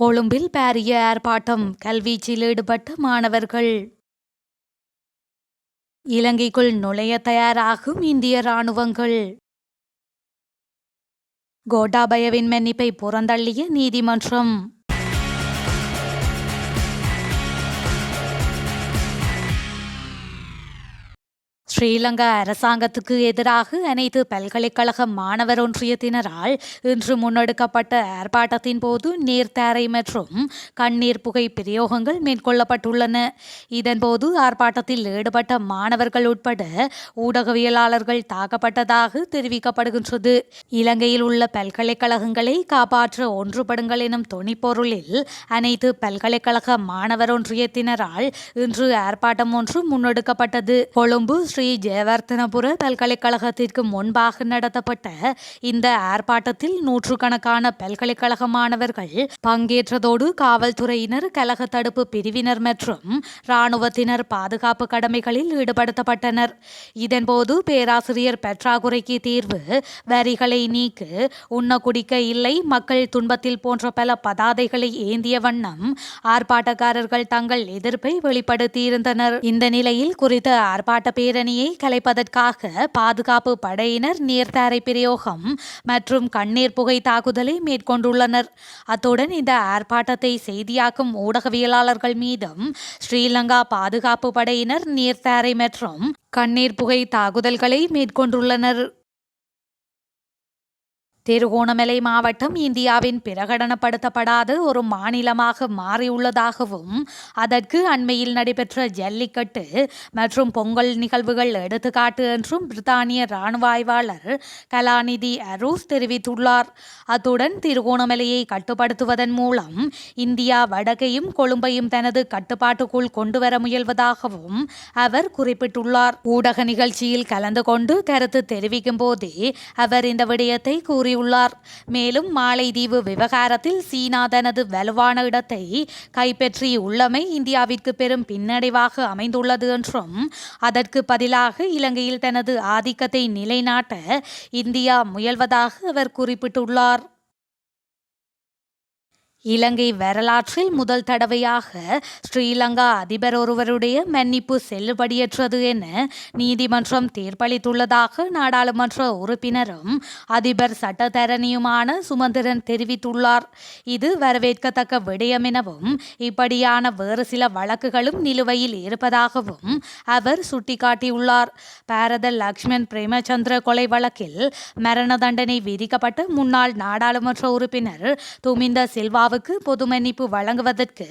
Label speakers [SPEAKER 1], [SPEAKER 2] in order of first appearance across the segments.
[SPEAKER 1] கொழும்பில் பாரிய ஆர்ப்பாட்டம் கல்வீச்சில் ஈடுபட்ட மாணவர்கள். இலங்கைக்குள் நுழைய தயாராகும் இந்திய ராணுவங்கள் கோட்டாபயவின் மன்னிப்பை புறந்தள்ளிய நீதிமன்றம். ஸ்ரீலங்கா அரசாங்கத்துக்கு எதிராக அனைத்து பல்கலைக்கழக மாணவர் ஒன்றியத்தினரால் இன்று முன்னெடுக்கப்பட்ட ஆர்ப்பாட்டத்தின் போது நீர்த்தாரை மற்றும் கண்ணீர் புகை பிரயோகங்கள் மேற்கொள்ளப்பட்டுள்ளன. இதன்போது ஆர்ப்பாட்டத்தில் ஈடுபட்ட மாணவர்கள் உட்பட ஊடகவியலாளர்கள் தாக்கப்பட்டதாக தெரிவிக்கப்படுகின்றது. இலங்கையில் உள்ள பல்கலைக்கழகங்களை காப்பாற்ற ஒன்றுபடுங்கள் எனும் துணிப்பொருளில் அனைத்து பல்கலைக்கழக மாணவர் ஒன்றியத்தினரால் இன்று ஆர்ப்பாட்டம் ஒன்று முன்னெடுக்கப்பட்டது. கொழும்பு ஸ்ரீ ஸ்ரீ ஜெயவர்த்தனபுர பல்கலைக்கழகத்திற்கு முன்பாக நடத்தப்பட்ட இந்த ஆர்ப்பாட்டத்தில் நூற்றுக்கணக்கான பல்கலைக்கழக மாணவர்கள் பங்கேற்றதோடு காவல்துறையினர் கழக தடுப்பு பிரிவினர் மற்றும் இராணுவத்தினர் பாதுகாப்பு கடமைகளில் ஈடுபடுத்தப்பட்டனர். இதன்போது பேராசிரியர் பற்றாக்குறைக்கு தீர்வு வரிகளை நீக்கு உண்ண குடிக்க இல்லை மக்கள் துன்பத்தில் போன்ற பல பதாதைகளை ஏந்திய வண்ணம் ஆர்ப்பாட்டக்காரர்கள் தங்கள் எதிர்ப்பை வெளிப்படுத்தியிருந்தனர். இந்த நிலையில் குறித்த ஆர்ப்பாட்ட பேரணி அணியை கலைப்பதற்காக பாதுகாப்பு படையினர் நீர்த்தாரை பிரயோகம் மற்றும் கண்ணீர் புகை தாக்குதலை மேற்கொண்டுள்ளனர். அத்துடன் இந்த ஆர்ப்பாட்டத்தை செய்தியாக்கும் ஊடகவியலாளர்கள் மீதும் ஸ்ரீலங்கா பாதுகாப்பு படையினர் நீர்த்தாரை மற்றும் கண்ணீர் புகை தாக்குதல்களை மேற்கொண்டுள்ளனர். திருகோணமலை மாவட்டம் இந்தியாவின் பிரகடனப்படுத்தப்படாத ஒரு மாநிலமாக மாறியுள்ளதாகவும் அதற்கு அண்மையில் நடைபெற்ற ஜல்லிக்கட்டு மற்றும் பொங்கல் நிகழ்வுகள் எடுத்துக்காட்டு என்றும் பிரித்தானிய இராணுவ ஆய்வாளர் கலாநிதி அரூஸ் தெரிவித்துள்ளார். அத்துடன் திருகோணமலையை கட்டுப்படுத்துவதன் மூலம் இந்தியா வடக்கையும் கொழும்பையும் தனது கட்டுப்பாட்டுக்குள் கொண்டுவர முயல்வதாகவும் அவர் குறிப்பிட்டுள்ளார். ஊடக நிகழ்ச்சியில் கலந்து கொண்டு கருத்து தெரிவிக்கும் போதே அவர் இந்த விடயத்தை கூறி கூறியுள்ளார். மேலும் மாலைதீவு விவகாரத்தில் சீனா தனது வலுவான இடத்தை கைப்பற்றியுள்ளமை இந்தியாவிற்கு பெரும் பின்னடைவாக அமைந்துள்ளது என்றும் அதற்கு பதிலாக இலங்கையில் தனது ஆதிக்கத்தை நிலைநாட்ட இந்தியா முயல்வதாக அவர் குறிப்பிட்டுள்ளார். இலங்கை வரலாற்றில் முதல் தடவையாக ஸ்ரீலங்கா அதிபர் ஒருவருடைய மன்னிப்பு செல்லுபடியற்றது என நீதிமன்றம் தீர்ப்பளித்துள்ளதாக நாடாளுமன்ற உறுப்பினரும் அதிபர் சட்டத்தரணியுமான சுமந்திரன் தெரிவித்துள்ளார். இது வரவேற்கத்தக்க விடயம் எனவும் இப்படியான வேறு சில வழக்குகளும் நிலுவையில் இருப்பதாகவும் அவர் சுட்டிக்காட்டியுள்ளார். பாரத லக்ஷ்மண் பிரேமச்சந்திர கொலை வழக்கில் மரண தண்டனை விதிக்கப்பட்ட முன்னாள் நாடாளுமன்ற உறுப்பினர் துமிந்த சில்வா இந்தியாவுக்கு பொது மன்னிப்பு வழங்குவதற்கு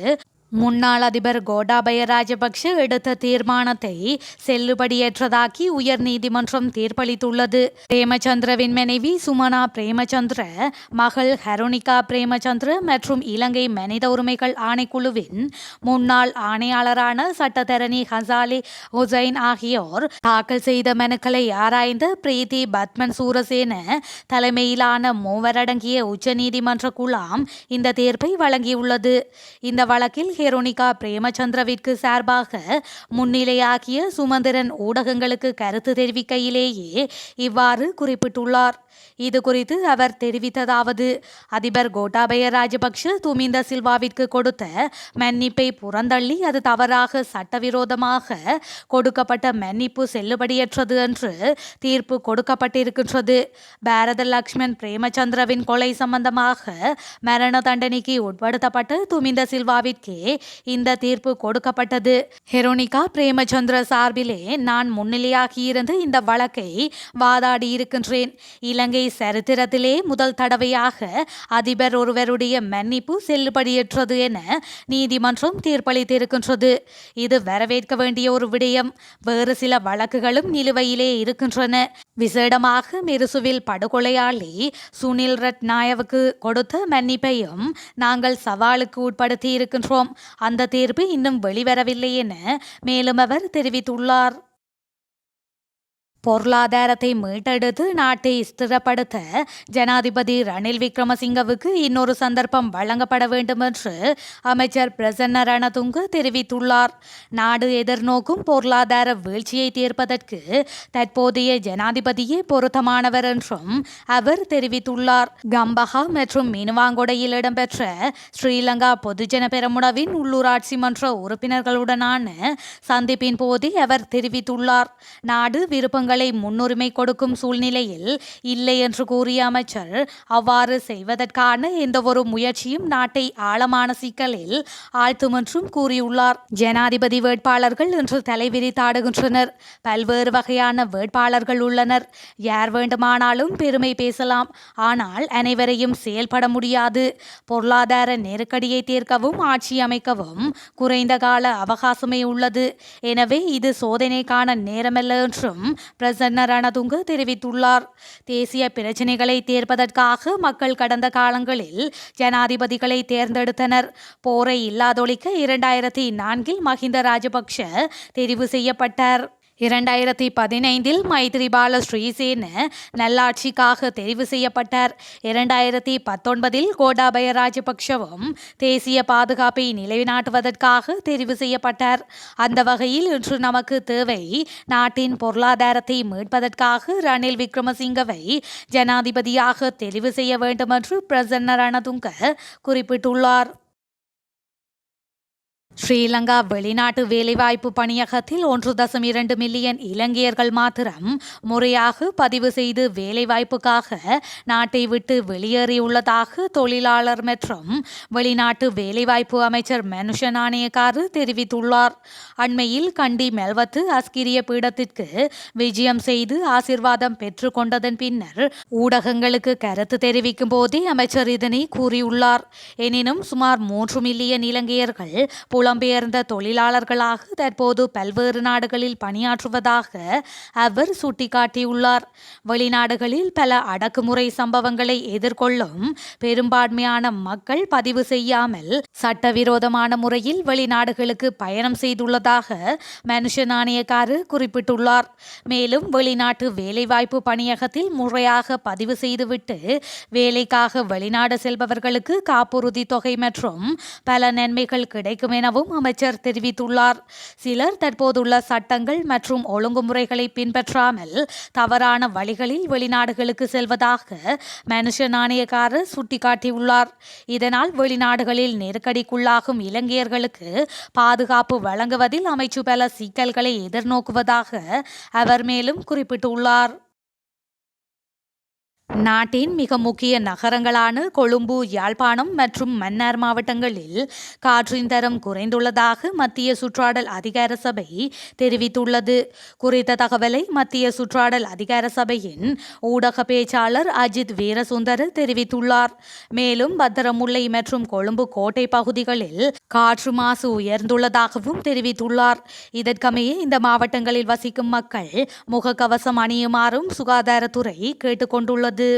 [SPEAKER 1] முன்னாள் அதிபர் கோடாபய ராஜபக்ஷ எடுத்த தீர்மானத்தை செல்லுபடியேற்றதாக்கி உயர் நீதிமன்றம் தீர்ப்பளித்துள்ளது. பிரேமச்சந்திரவின் மனைவி சுமனா பிரேமச்சந்திர மகள் ஹரோனிகா பிரேமச்சந்திர மற்றும் இலங்கை மனித உரிமைகள் ஆணைக்குழுவின் முன்னாள் ஆணையாளரான சட்டத்தரணி ஹசாலி ஹுசைன் ஆகியோர் தாக்கல் செய்த மனுக்களை ஆராய்ந்த பிரீத்தி பத்மன் சூரசேன தலைமையிலான மூவரடங்கிய உச்சநீதிமன்ற குழாம் இந்த தீர்ப்பை வழங்கியுள்ளது. இந்த வழக்கில் ஹெரோனிகா பிரேமச்சந்திரவிற்கு சார்பாக முன்னிலையாகிய சுமந்திரன் ஊடகங்களுக்கு கருத்து தெரிவிக்கையிலேயே இவ்வாறு குறிப்பிட்டுள்ளார். இது குறித்து அவர் தெரிவித்ததாவது அதிபர் கோட்டாபய ராஜபக்ஷ துமிந்த சில்வாவிற்கு கொடுத்த மன்னிப்பை புறந்தள்ளி அது தவறாக சட்டவிரோதமாக கொடுக்கப்பட்ட மன்னிப்பு செல்லுபடியற்றது என்று தீர்ப்பு கொடுக்கப்பட்டிருக்கின்றது. பாரத லக்ஷ்மண் பிரேமச்சந்திரவின் கொலை சம்பந்தமாக மரண தண்டனைக்கு உட்படுத்தப்பட்ட துமிந்த சில்வாவிற்கே இந்த தீர்ப்பு கொடுக்கப்பட்டது. ஹெரோனிகா பிரேமச்சந்திர சார்பிலே நான் முன்னிலையாகியிருந்து இந்த வழக்கை வாதாடி இருக்கின்றேன். இலங்கை சரித்திரத்திலே முதல் தடவையாக அதிபர் ஒருவருடைய மன்னிப்பு செல்லுபடியற்றது என நீதிமன்றம் தீர்ப்பளித்திருக்கின்றது. இது வரவேற்க வேண்டிய ஒரு விடயம். வேறு சில வழக்குகளும் நிலுவையிலே இருக்கின்றன. விசேடமாக மிருசுவில் படுகொலையாளி சுனில் ரட்நாயவுக்கு கொடுத்த மன்னிப்பையும் நாங்கள் சவாலுக்கு உட்படுத்தி இருக்கின்றோம் அந்த தீர்ப்பு இன்னும் வெளிவரவில்லை என மேலும் அவர் தெரிவித்துள்ளார். பொருளாதாரத்தை மீட்டெடுத்து நாட்டை ஸ்திரப்படுத்த ஜனாதிபதி ரணில் விக்ரமசிங்கவுக்கு இன்னொரு சந்தர்ப்பம் வழங்கப்பட வேண்டும் என்று அமைச்சர் பிரசன்ன ரணதுங்கு தெரிவித்துள்ளார். நாடு எதிர்நோக்கும் பொருளாதார வீழ்ச்சியை தீர்ப்பதற்கு தற்போதைய ஜனாதிபதியே பொருத்தமானவர் என்றும் அவர் தெரிவித்துள்ளார். கம்பஹா மற்றும் மினுவாங்கொடையில் இடம்பெற்ற ஸ்ரீலங்கா பொதுஜன பெரமுனவின் உள்ளூராட்சி மன்ற உறுப்பினர்களுடனான சந்திப்பின் போதே அவர் தெரிவித்துள்ளார். நாடு விருப்பங்கள் உங்களை முன்னுரிமை கொடுக்கும் சூழ்நிலையில் இல்லை என்று கூறிய அமைச்சர் அவ்வாறு செய்வதற்கான எந்த ஒரு முயற்சியும் நாட்டை ஆழமான சிக்கலில் ஆழ்த்தும் என்றும் கூறியுள்ளார். ஜனாதிபதி வேட்பாளர்கள் இன்று தலைவிரித்தாடுகின்றனர் பல்வேறு வகையான வேட்பாளர்கள் உள்ளனர். யார் வேண்டுமானாலும் பெருமை பேசலாம். ஆனால் அனைவரையும் செயல்பட முடியாது. பொருளாதார நெருக்கடியை தீர்க்கவும் ஆட்சி அமைக்கவும் குறைந்த கால அவகாசமே உள்ளது. எனவே இது சோதனைக்கான நேரமல்ல என்றும் பிரசன்ன ரணதுங்க தெரிவித்துள்ளார். தேசிய பிரச்சினைகளை தீர்ப்பதற்காக மக்கள் கடந்த காலங்களில் ஜனாதிபதிகளை தேர்ந்தெடுத்தனர். போரை இல்லாதொழிக்க இரண்டாயிரத்தி நான்கில் மஹிந்த ராஜபக்ஷ தெரிவு செய்யப்பட்டார். இரண்டாயிரத்தி பதினைந்தில் மைத்ரிபால ஸ்ரீசேன நல்லாட்சிக்காக தெரிவு செய்யப்பட்டார். இரண்டாயிரத்தி பத்தொன்பதில் கோடாபய ராஜபக்ஷவும் தேசிய பாதுகாப்பை நிலைநாட்டுவதற்காக தெரிவு செய்யப்பட்டார். அந்த வகையில் இன்று நமக்கு தேவை நாட்டின் பொருளாதாரத்தை மீட்பதற்காக ரணில் விக்ரமசிங்கவை ஜனாதிபதியாக தெரிவு செய்ய வேண்டும் என்று பிரசன்ன ரணதுங்க குறிப்பிட்டுள்ளார். ஸ்ரீலங்கா வெளிநாட்டு வேலைவாய்ப்பு பணியகத்தில் ஒன்று தசம் இரண்டு மில்லியன் இலங்கையர்கள் மாத்திரம் முறையாக பதிவு செய்து வேலைவாய்ப்புக்காக நாட்டை விட்டு வெளியேறியுள்ளதாக தொழிலாளர் மற்றும் வெளிநாட்டு வேலைவாய்ப்பு அமைச்சர் மனுஷ நாணயக்காரு தெரிவித்துள்ளார். அண்மையில் கண்டி மெல்வத்து அஸ்கிரிய பீடத்திற்கு விஜயம் செய்து ஆசிர்வாதம் பெற்றுக்கொண்டதன் பின்னர் ஊடகங்களுக்கு கருத்து தெரிவிக்கும் போதே அமைச்சர் இதனை கூறியுள்ளார். எனினும் சுமார் மூன்று மில்லியன் இலங்கையர்கள் புலம்பெயர்ந்த தொழிலாளர்களாக தற்போது பல்வேறு நாடுகளில் பணியாற்றுவதாக அவர் சுட்டிக்காட்டியுள்ளார். வெளிநாடுகளில் பல அடக்குமுறை சம்பவங்களை எதிர்கொள்ளும் பெரும்பான்மையான மக்கள் பதிவு செய்யாமல் சட்டவிரோதமான முறையில் வெளிநாடுகளுக்கு பயணம் செய்துள்ளதாக மனுஷ நாணயக்காரு குறிப்பிட்டுள்ளார். மேலும் வெளிநாட்டு வேலைவாய்ப்பு பணியகத்தில் முறையாக பதிவு செய்துவிட்டு வேலைக்காக வெளிநாடு செல்பவர்களுக்கு காப்புறுதி தொகை மற்றும் பல நன்மைகள் கிடைக்கும் என எனவும் அமைச்சர் தெரிவித்துள்ளார். சிலர் தற்போதுள்ள சட்டங்கள் மற்றும் ஒழுங்குமுறைகளை பின்பற்றாமல் தவறான வழிகளில் வெளிநாடுகளுக்கு செல்வதாக மனுஷ நாணயக்காரர் சுட்டிக்காட்டியுள்ளார். இதனால் வெளிநாடுகளில் நெருக்கடிக்குள்ளாகும் இலங்கையர்களுக்கு பாதுகாப்பு வழங்குவதில் அமைச்சு பல சிக்கல்களை எதிர்நோக்குவதாக அவர் மேலும் குறிப்பிட்டுள்ளார். நாட்டின் மிக முக்கிய நகரங்களான கொழும்பு யாழ்ப்பாணம் மற்றும் மன்னார் மாவட்டங்களில் காற்றின் தரம் குறைந்துள்ளதாக மத்திய சுற்றாடல் அதிகார சபை தெரிவித்துள்ளது. குறித்த தகவலை மத்திய சுற்றாடல் அதிகார சபையின் ஊடக பேச்சாளர் அஜித் வீரசுந்தர் தெரிவித்துள்ளார். மேலும் பத்திரமுல்லை மற்றும் கொழும்பு கோட்டை பகுதிகளில் காற்று மாசு உயர்ந்துள்ளதாகவும் தெரிவித்துள்ளார். இதற்கமைய இந்த மாவட்டங்களில் வசிக்கும் மக்கள் முகக்கவசம் அணியுமாறும் சுகாதாரத்துறை கேட்டுக்கொண்டுள்ளது. அது